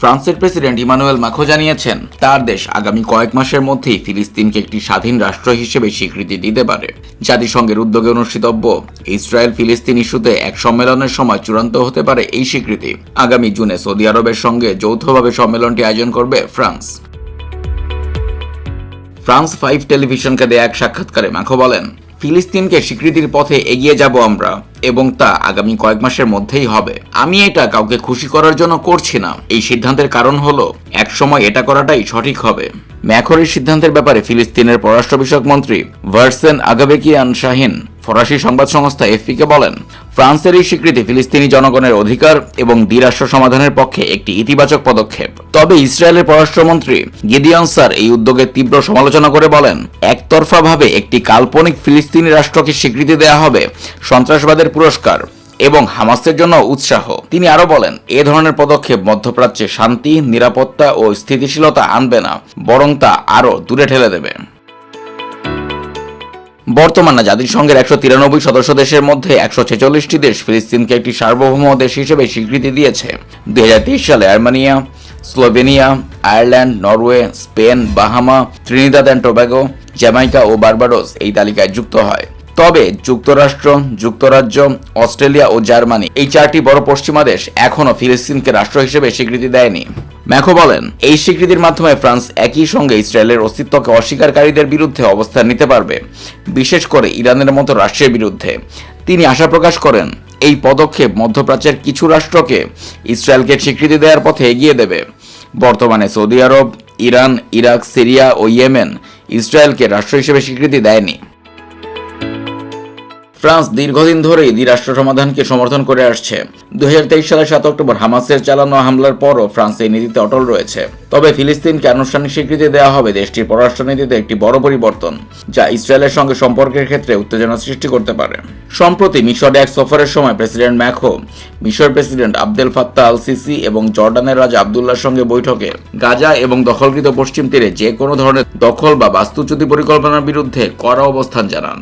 ফ্রান্সের president Emmanuel মাখো জানিয়েছেন, তার দেশ আগামী কয়েক মাসের মধ্যেই ফিলিস্তিনকে একটি স্বাধীন রাষ্ট্র হিসেবে স্বীকৃতি দিতে পারে। জাতিসংঘের উদ্যোগে অনুষ্ঠিতব্য ইসরায়েল ফিলিস্তিন ইস্যুতে এক সম্মেলনের সময় চূড়ান্ত হতে পারে এই স্বীকৃতি। আগামী জুনে সৌদি আরবের সঙ্গে যৌথভাবে সম্মেলনটি আয়োজন করবে ফ্রান্স। ফ্রান্স ফাইভ টেলিভিশনকে দেয়া এক সাক্ষাৎকারে মাখো বলেন ফিলিস্তিনকে স্বীকৃতির পথে এগিয়ে যাব আমরা, এবং তা আগামী কয়েক মাসের মধ্যেই হবে। আমি এটা কাউকে খুশি করার জন্য করছি না। এই সিদ্ধান্তের কারণ হলো, একসময় এটা করাটাই সঠিক হবে। ম্যাখরের সিদ্ধান্তের ব্যাপারে ফিলিস্তিনের পররাষ্ট্র বিষয়ক মন্ত্রী ভার্সেন আগাবেকিয়ান শাহিন ফরাসি সংবাদ সংস্থা এফপিকে বলেন, ফ্রান্সের এই স্বীকৃতি ফিলিস্তিনি জনগণের অধিকার এবং দ্বিরাষ্ট্র সমাধানের পক্ষে একটি ইতিবাচক পদক্ষেপ। তবে ইসরায়েলের পররাষ্ট্রমন্ত্রী গিদিয়ন এই উদ্যোগের তীব্র সমালোচনা করে বলেন, একতরফাভাবে একটি কাল্পনিক ফিলিস্তিনি রাষ্ট্রকে স্বীকৃতি দেওয়া হবে সন্ত্রাসবাদের পুরস্কার এবং হামাসের জন্য উৎসাহ। তিনি আরও বলেন, এ ধরনের পদক্ষেপ মধ্যপ্রাচ্যে শান্তি, নিরাপত্তা ও স্থিতিশীলতা আনবে না, বরং তা আরও দূরে ঠেলে দেবে। বর্তমানে জাতিসংঘের একশো তিরানব্বই সদস্য দেশের মধ্যে একশো ছেচল্লিশটি দেশ ফিলিস্তিনকে একটি সার্বভৌম দেশ হিসেবে স্বীকৃতি দিয়েছে। দুই হাজার তেইশ সালে Armenia, Slovenia, Ireland, Norway, Spain, Bahama, Trinidad and Tobago, Jamaica O Barbados এই তালিকায় যুক্ত হয়। তবে যুক্তরাষ্ট্র, যুক্তরাজ্য, অস্ট্রেলিয়া ও জার্মানি এই চারটি বড় পশ্চিমা দেশ এখনও ফিলিস্তিনকে রাষ্ট্র হিসেবে স্বীকৃতি দেয়নি। ম্যাখো বলেন, এই স্বীকৃতির মাধ্যমে ফ্রান্স একই সঙ্গে ইসরায়েলের অস্তিত্বকে অস্বীকারীদের বিরুদ্ধে অবস্থান নিতে পারবে, বিশেষ করে ইরানের মতো রাষ্ট্রের বিরুদ্ধে। তিনি আশা প্রকাশ করেন, এই পদক্ষেপ মধ্যপ্রাচ্যের কিছু রাষ্ট্রকে ইসরায়েলকে স্বীকৃতি দেওয়ার পথে এগিয়ে দেবে। বর্তমানে Saudi Arab, Iran, Iraq, Syria ও ইয়েমেন ইসরায়েলকে রাষ্ট্র হিসেবে স্বীকৃতি দেয়নি। ফ্রান্স দীর্ঘদিন ধরেই দ্বিরাষ্ট্র সমাধানকে সমর্থন করে আসছে। দুই হাজার তেইশ সালের সাত অক্টোবর হামাসের চালানো হামলার পরও ফ্রান্স এই নীতিতে অটল রয়েছে। তবে ফিলিস্তিনকে আনুষ্ঠানিক স্বীকৃতি দেওয়া হবে দেশটির পররাষ্ট্রনীতিতে একটি বড় পরিবর্তন, যা ইসরায়েলের সঙ্গে সম্পর্কের ক্ষেত্রে উত্তেজনা সৃষ্টি করতে পারে। সম্প্রতি মিশরে এক সফরের সময় প্রেসিডেন্ট ম্যাখো, মিশর president Abdel Fattah al Sisi এবং জর্ডানের রাজা আবদুল্লাহর সঙ্গে বৈঠকে গাজা এবং দখলকৃত পশ্চিম তীরে যে কোনো ধরনের দখল বা বাস্তুচ্যুতি পরিকল্পনার বিরুদ্ধে কড়া অবস্থান জানান।